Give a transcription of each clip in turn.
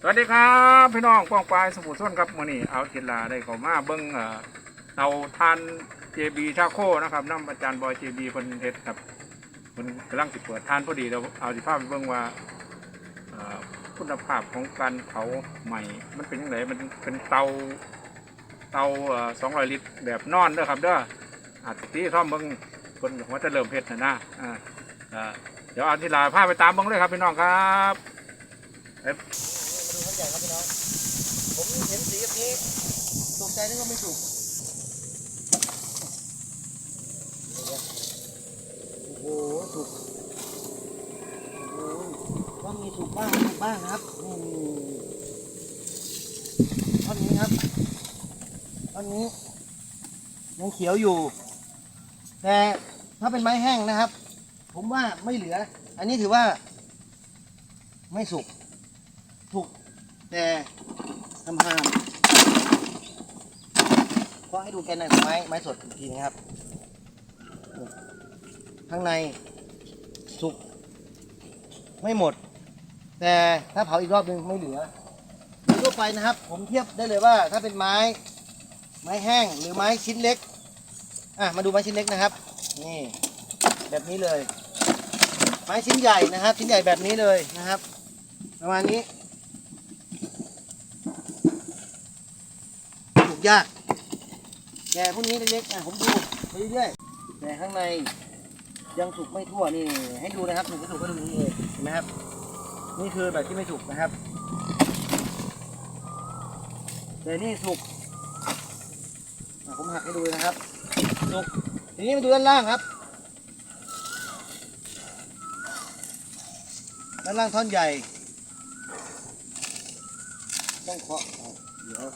สวัสดีครับพี่น้องป้องปลายสมุทรส้นครับมื่อนี้เอาจิลาได้เข้ามาเบิ้งเตาทานเจบีชาโคนะครับน้ำอาจารย์บอยเจบีคนเฮ็ดครับมันกำลังสิเปิดทานพอดีเราเอาสิภาพไปเบิ้งว่าคุณภาพของการเผาใหม่ มันเป็นยังไงมันเป็นเตาเตาสองร้อยลิตรแบบนอนเด้อครับเด้ออาจจะตีซ่อมเบิ้งคนว่าจะเริ่มเฮ็ดนะนะเดี๋ยวเอาจิลาพาไปตามเบิ้งเลยครับพี่น้องครับ ใหญ่ครับพี่น้อง ผมเห็นสีแบบนี้ตกใจนึกว่าไม่ถูกโอ้โหถูกโอ้โหก็มีถูกบ้างถูกบ้างนะครับนี่ท่อนนี้ครับท่อนนี้ยังเขียวอยู่ แต่ถ้าเป็นไม้แห้งนะครับ ผมว่าไม่เหลือ อันนี้ถือว่า ไม่สุก แต่ทำห้ามเพราะให้ดูแกนในของไม้ไม้สดอีกทีนะครับ ข้างในสุกไม่หมด แต่ถ้าเผาอีกรอบหนึ่งไม่เหลือโดยทั่วไปนะครับ ผมเทียบได้เลยว่า ถ้าเป็นไม้ไม้แห้งหรือไม้ชิ้นเล็กอะมาดูไม้ชิ้นเล็กนะครับ นี่แบบนี้เลย ไม้ชิ้นใหญ่นะครับ ชิ้นใหญ่แบบนี้เลยนะครับ ประมาณนี้ กยาก แกพวกนี้เล็กๆอะผมดูไปเรื่อยๆแต่ข้างในยังสุกไม่ทั่วนี่ ให้ดูนะครับถูกไม่ถูกก็ดูนี่เลยเห็นไหมครับ นี่คือแบบที่ไม่ถูกนะครับแต่นี่สุกผมหักให้ดูนะครับสุกทีนี้มาดูด้านล่างครับ ด้านล่างท่อนใหญ่ ต้องเคาะเอเดี๋ยว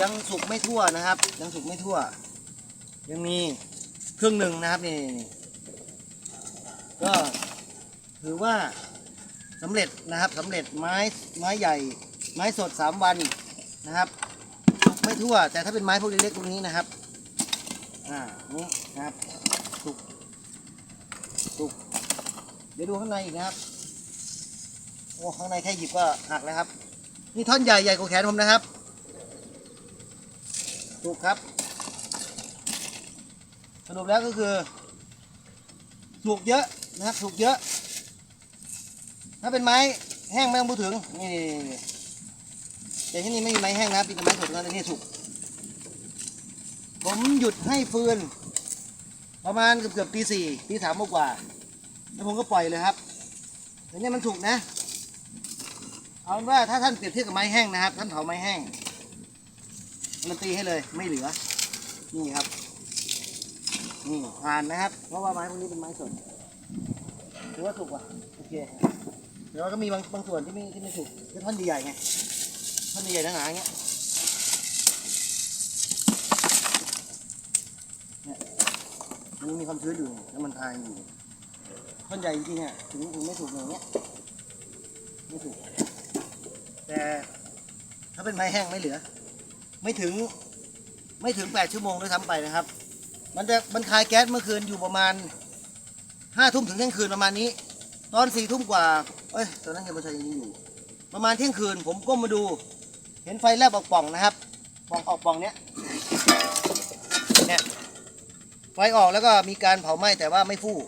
ยังสุกไม่ทั่วนะครับ ยังสุกไม่ทั่ว ยังมีครึ่งหนึ่งนะครับนี่ก็ถือว่าสำเร็จนะครับสำเร็จไม้ไม้ใหญ่ ไม้สดสามวันนะครับสุกไม่ทั่ว แต่ถ้าเป็นไม้พวกเล็กๆพวกนี้นะครับอ่านี่นะครับสุกสุกเดี๋ยวดูข้างในอีกนะครับโอ้ข้างในแค่หยิบก็หักแล้วครับ นี่ท่อนใหญ่ใหญ่กว่าแขนผมนะครับ ถูกครับ สรุปแล้วก็คือถูกเยอะนะครับถูกเยอะ ถ้าเป็นไม้แห้งไม่ต้องพูดถึง นี่แต่ที่นี่ไม่มีไม้แห้งนะครับมีแต่ไม้สดนะแต่นี่ถูกผมหยุดให้ฟืน ประมาณเกือบเกือบตีสี่ตีสามกว่า แล้วผมก็ปล่อยเลยครับแต่นี่มันถูกนะ เอาเป็นว่าถ้าท่านเปรียบเทียบกับไม้แห้งนะครับ ท่านเผาไม้แห้ง มันตีให้เลยไม่เหลือ นี่ครับ นี่ผ่านนะครับ เพราะว่าไม้พวกนี้เป็นไม้สดถือว่าถูกว่ะโอเคเดี๋ยวก็มีบางบางส่วนที่ไม่ที่ไม่ถูกคือท่อนใหญ่ๆไงท่อนใหญ่ๆหนาๆอย่างเงี้ยเนี่ยมันมีความชื้นอยู่แล้วมันทายอยู่ท่อนใหญ่จริงๆอะถึงถึงไม่ถูกอย่างเงี้ยไม่ถูกแต่ถ้าเป็นไม้แห้งไม่เหลือ ไม่ถึงไม่ถึงแปดชั่วโมงด้วยซ้ำไปนะครับ มันจะมันคายแก๊สเมื่อคืนอยู่ประมาณห้าทุ่มถึงเที่ยงคืนประมาณนี้ ตอนสี่ทุ่มกว่าเอ้ยตอนนั้นยังไม่ใช่ยังอยู่ ประมาณเที่ยงคืนผมก้มมาดู เห็นไฟแลบออกป่องนะครับป่องออกป่องเนี้ยเนี่ยไฟออกแล้วก็มีการเผาไหม้แต่ว่าไม่ฟู่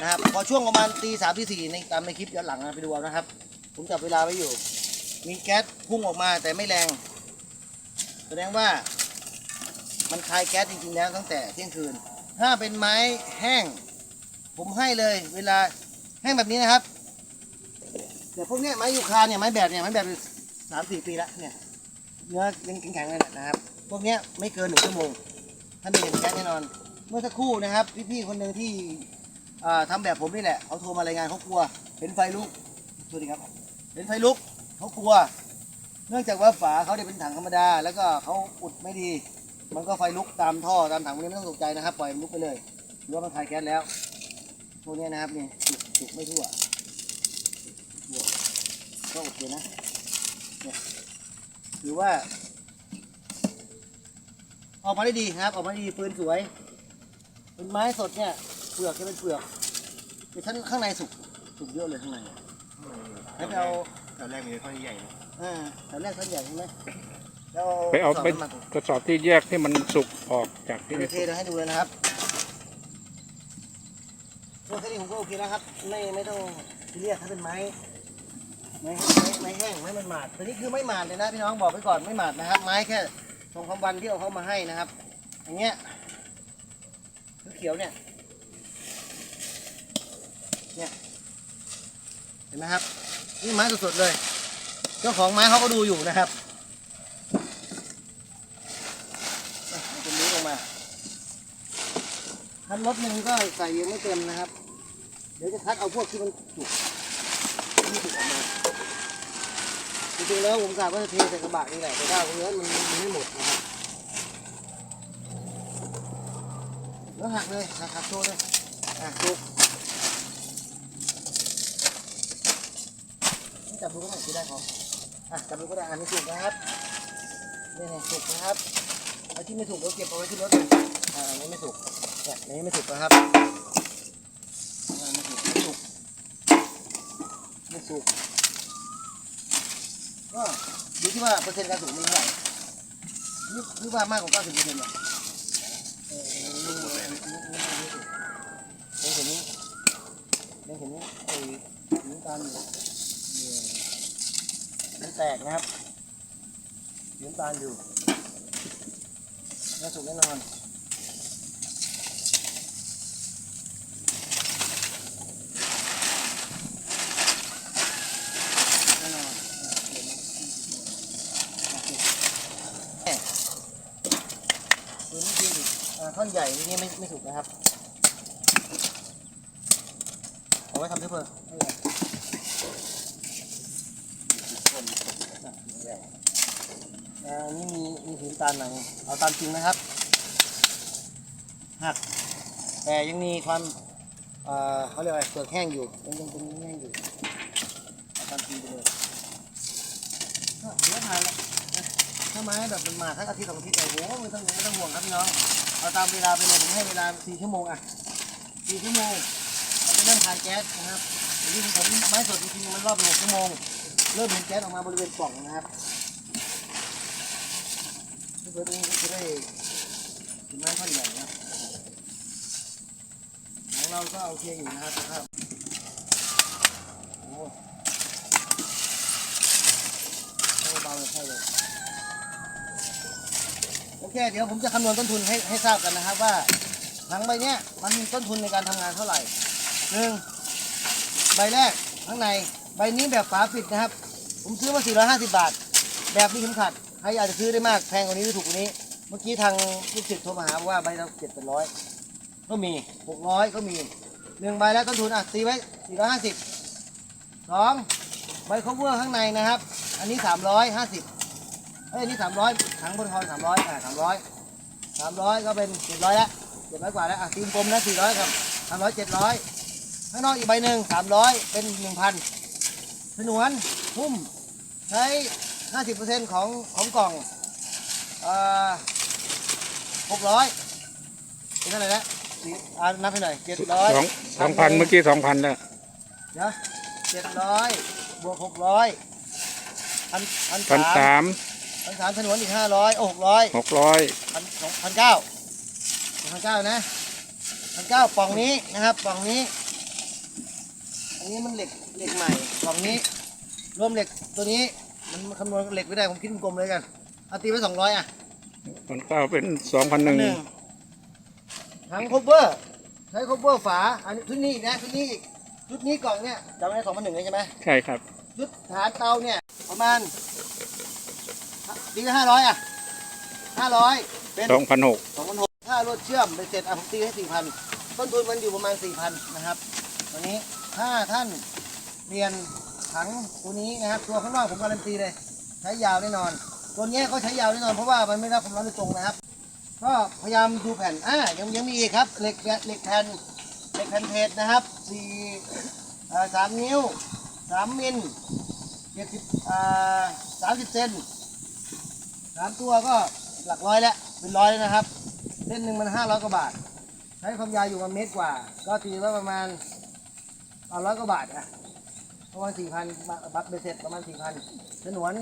นะครับพอช่วงประมาณตีสามตีสี่ในตามในคลิปย้อนหลังนะไปดูเอานะครับ ผมจับเวลาไว้อยู่ มีแก๊สพุ่งออกมาแต่ไม่แรง ดงว่ามันคายแก๊สจริงๆแล้วตั้งแต่เที่ยงคืน ถ้าเป็นไม้แห้ง ผมให้เลยเวลาแห้งแบบนี้นะครับแต่พวกเนี้ยไม้ยูคาเนี่ยไม้แบบเนี่ยไม้แบบสามสี่ปีละเนี่ยเนื้อยังแข็งๆเลยนะครับ พวกเนี้ยไม่เกินหนึ่งชั่วโมงท่านเห็นแก๊สแน่นอน เมื่อสักครู่นะครับพี่ๆคนหนึ่งที่อ่าทำแบบผมนี่แหละเขาโทรมารายงานเขากลัว เห็นไฟลุกสวัสดีครับ เห็นไฟลุกเขากลัว เนื่องจากว่าฝาเขาเนี่ยเป็นถังธรรมดา แล้วก็เขาอุดไม่ดี มันก็ไฟลุกตามท่อตามถังพวกนี้ไม่ต้องตกใจนะครับ ปล่อยมันลุกไปเลยหรือว่ามันคายแก๊สแล้วพวกนี้นะครับนี่สุกสุกไม่ทั่วก็โอเคนะเนี่ยถือว่า ออกมาได้ดีครับ ออกมาได้ดีปืนสวยเป็นไม้สดเนี่ยเปลือกจะเป็นเปลือกไอ้ชั้นข้างในสุกสุกเยอะเลยข้างในแล้วไปเอา ตอนแรกมีข้อใหญ่เลย อ่าแถวแรกท่อนใหญ่ใช่ไหมแล้วไปเอาไปสบน้ำมันกระสอบที่แยกที่มันสุกออกจากที่เดี๋ยวเทเดี๋ยวให้ดูเลยนะครับตัวแค่นี้ผมก็โอเคแล้วครับ ไม่ไม่ต้องเรียกถ้าเป็นไม้ไม้ไม้ไม้แห้งไม้มันหมาดตัวนี้คือไม่หมาดเลยนะพี่น้องบอกไว้ก่อนไม่หมาดนะครับ ไม้แค่ทรงคำวันที่เอาเขามาให้นะครับ อย่างเงี้ยเขียวๆเนี่ย เนี่ย เห็นไหมครับ นี่ไม้สดๆเลย เจ้าของไม้เขาก็ดูอยู่นะครับอะตรงนี้ลงมาคันรถหนึ่งก็ใส่ยังไม่เต็มนะครับ เดี๋ยวจะคัดเอาพวกที่มันสุกที่สุกออกมาจริงๆแล้วผมกะว่าจะเทใส่กระบะนี่แหละแต่ว่าเนื้อมันมันไม่หมดนะครับแล้วหักเลยหักหักโชว์เลยอะสุกนี่จับดูก็ได้ที่ได้พอ อะจับดูก็ได้อันนี้สุกนะครับนี่นี่สุกนะครับไอ้ที่ไม่สุกเราเก็บเอาไว้ที่รถเลยอ่าอันนี้ไม่สุกเนี่ยอันนี้ไม่สุกนะครับอ่าไม่สุกไม่สุกไม่สุกก็ดูที่ว่าเปอร์เซ็นต์การสุกมันเท่าไหร่นี่คือว่ามากกว่า90เปอร์เซ็นต์เนี่ยเออนี่นี่นี่นี่นี่เห็นนี้เห็นนี้ไอ้น้ำตาลอยู่เนี่ม แตกนะครับน้ำตาลอยู่น่าสุกแน่นอนแน่นอนแน่ตัวนี้คืออ่าท่อนใหญ่นี่ไม่ไม่สุกนะครับเอาไว้ทำเชื้อเพลิงไม่เป็นไรใหญ่ อ่านี่มีมีสีน้ำตาลหนังเอาตามจริงนะครับ หัก แต่ยังมีความเอ่อเขาเรียกอะไรเปลือกแห้งอยู่ยังยังเป็นแห้งอยู่เอาตามจริงไปเลยก็เดี๋ยวผ่านแล้วนะถ้าไม้แบบมันมาทั้งอาทิตย์สองอาทิตย์โอ้โหไม่ต้องไม่ต้องห่วงครับพี่น้องเอาตามเวลาไปเลยผมให้เวลาสี่ชั่วโมงอะสี่ชั่วโมงเราจะเริ่มทานแก๊สนะครับจริงๆผมไม้สดจริงๆมันรอบหกชั่วโมง เริ่มเห็นแก๊สออกมาบริเวณปล่องนะครับเพื่อจะได้ถึงไม้ท่อนใหญ่นะครับของเราก็โอเคอยู่นะครับโอ้ไม่เบาเลยใช่เลยโอเค เดี๋ยวผมจะคำนวณต้นทุนให้ให้ทราบกันนะครับว่าถังใบเนี้ยมันมีต้นทุนในการทำงานเท่าไหร่หนึ่งใบแรกข้างในใบนี้แบบฝาปิดนะครับ ผมซื้อมา 450 บาท แบบมีเข็มขัด ใครอยากจะซื้อได้มาก แพงกว่านี้หรือถูกกว่านี้ เมื่อกี้ทางลูกศิษย์โทรมาหาว่าใบละเจ็ดเป็นร้อยก็มี 600 ก็มีหนึ่งใบแล้วต้นทุนอะตีไว้ 450สองใบ cover ข้างในนะครับ อันนี้ 350เอ้ยอันนี้ 300ถังบนคอน300อ่า300 300 ก็เป็น 700ล้ว700 กว่าแล้วอะตีมกลมนะ400ครับ300 700ข้างนอกอีกใบหนึ่ง300 เป็น 1,000ฉนวนหุ้ม ใช้ 50%ของของกล่องเอ่อ600เป็นเท่าไหร่นะสี่อ่านับให้หน่อย700 สองสองพันเมื่อกี้สองพันแล้วเดี๋ยว700บวก600พันพันพันสาสามมพันสามฉนวนอีก500โอ้600หกร้อยพันสองพันเก้าพันเก้านะพันเก้าปล่องนี้นะครับปล่องนี้ อันนี้มันเหล็กเหล็กใหม่ปล่องนี้ รวมเหล็กตัวนี้ มันคำนวณเหล็กไม่ได้ผมคิดเป็นกลมเลยกันเอาตีไว้สองร้อยอะพันเก้าเป็นสองพันหนึ่งหนึ่งถังคบเวอร์ใช้คบเวอร์ฝาอันนี้ชุดนี้อีกนะชุดนี้อีกชุดนี้กล่องเนี่ยจำได้สองพันหนึ่งเลยใช่ไหมใช่ครับชุดฐานเตาเนี่ยประมาณตีไปห้าร้อยอะห้าร้อยเป็นสองพันหกสองพันหกค่ารถเชื่อมไปเสร็จอะผมตีให้สี่พันต้นทุนมันอยู่ประมาณสี่พันนะครับวันนี้ถ้าท่านเปลี่ยน ถังตัวนี้นะครับตัวข้างนอกผมการันตีเลย ใช้ยาวแน่นอน ตัวนี้ก็ใช้ยาวแน่นอนเพราะว่ามันไม่รับความร้อนโดยตรงนะครับ ก็พยายามดูแผ่นอ่ายังยังมีอีกครับเหล็กเหล็กแผ่นเหล็กแผ่นเพจนะครับสี่สามนิ้วสามมิลเจ็ดสิบอ่าสามสิบเซนสามตัวก็หลักร้อยแล้วเป็นร้อยแล้วนะครับเส้นหนึ่งมันห้าร้อยกว่าบาทใช้ความยาวอยู่ประมาณเมตรกว่า ก็ตีไว้ประมาณเอาร้อยกว่าบาทอะ ประมาณสี่พันบัตรเบสเสร็จประมาณสี่พันฉนวน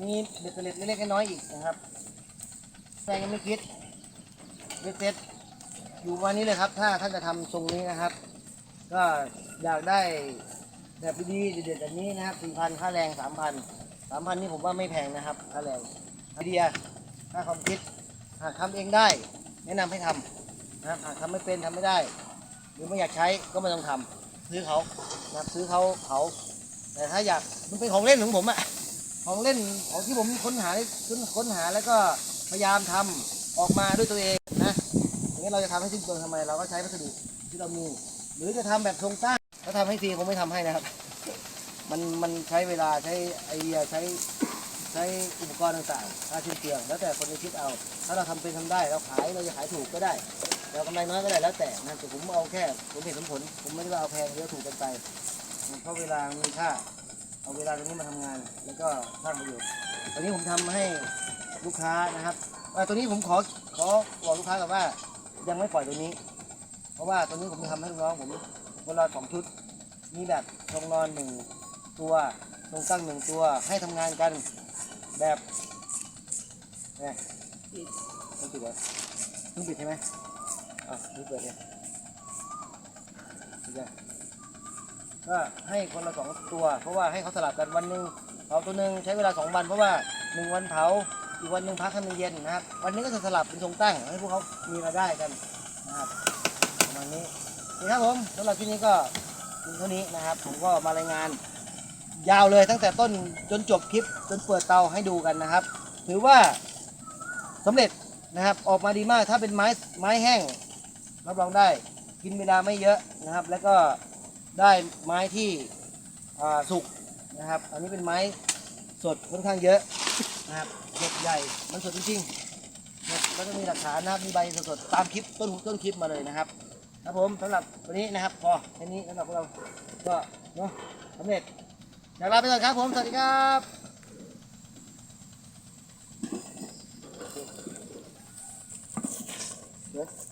มีเบ็ดเล็ดเล็กๆน้อยๆอีกนะครับแซงยังไม่คิดเบสเสร็จอยู่วันนี้เลยครับ ถ้าท่านจะทำทรงนี้นะครับ ก็อยากได้แบบดีๆเด็ดๆแบบนี้นะครับสี่พันค่าแรงสามพันสามพันนี่ผมว่าไม่แพงนะครับค่าแรงไอเดียค่าความคิดหากทำเองได้ แนะนำให้ทำนะครับหากทำไม่เป็นทำไม่ได้ หรือไม่อยากใช้ก็ไม่ต้องทำ ซื้อเขานะครับซื้อเขาเขา แต่ถ้าอยากมันเป็นของเล่นของผมอะของเล่นของที่ผมค้นหาค้นค้นหาแล้วก็พยายามทำออกมาด้วยตัวเองนะอย่างนี้เราจะทำให้สิ้นเปลืองทำไมเราก็ใช้วัสดุที่เรามีหรือจะทำแบบโครงสร้างถ้าทำให้ฟรีคงไม่ทำให้นะครับ มันมันใช้เวลาใช้ไอเดียใช้ ใช้อุปกรณ์ต่างๆค่าชิ้นเปลืองแล้วแต่คนจะคิดเอา ถ้าเราทำเป็นทำได้เราขายเราจะขายถูกก็ได้ เรากำไรน้อยก็ได้แล้วแต่นะแต่ผมเอาแค่ผมเห็นผลผลผมไม่ได้ว่าเอาแพงหรือเอาถูกกันไป เพราะเวลามีค่า เอาเวลาตรงนี้มาทำงาน แล้วก็สร้างประโยชน์ตอนนี้ผมทำให้ลูกค้านะครับเอ่ตัวนี้ผมขอขอบอกลูกค้ากับว่า ยังไม่ปล่อยตัวนี้ เพราะว่าตัวนี้ผมทำให้ลูกน้องผมคนละสองชุด มีแบบทรงนอนหนึ่งตัวทรงตั้งหนึ่งตัวให้ทำงานกัน แบบนี่ยต้องปิดเหรองปิดใช่ไหมอะเพิ่เปิดเนี่ยปิดก็ให้คนละสองตัว เพราะว่าให้เขาสลับกันวันหนึ่งเผาตัวหนึ่งใช้เวลาสองวัน เพราะว่าหนึ่งวันเผาอีกวันหนึ่งพักให้มันเย็นนะครับ วันนี้ก็จะสลับเป็นทรงตั้งให้พวกเขามีรายได้กันนะครับประมาณนี้นี่ครับผมสำหรับที่นี้ก็เพีเท่านี้นะครับ ผมก็มารายงาน ยาวเลยตั้งแต่ต้นจนจบคลิปจนเปิดเตาให้ดูกันนะครับ ถือว่าสำเร็จนะครับออกมาดีมากถ้าเป็นไม้ไม้แห้งรับรองได้กินเวลาไม่เยอะนะครับ แล้วก็ได้ไม้ที่สุกนะครับ อันนี้เป็นไม้สดค่อนข้างเยอะนะครับเด็ดใหญ่มันสดจริงๆแล้วก็มีหลักฐานนะครับมีใบสดๆตามคลิปต้นต้นคลิปมาเลยนะครับครับผมสำหรับวันนี้นะครับพอแค่นี้สำหรับพวกเราก็เนาะสำเร็จ เดี๋ยวลาไปก่อนครับผม สวัสดีครับเ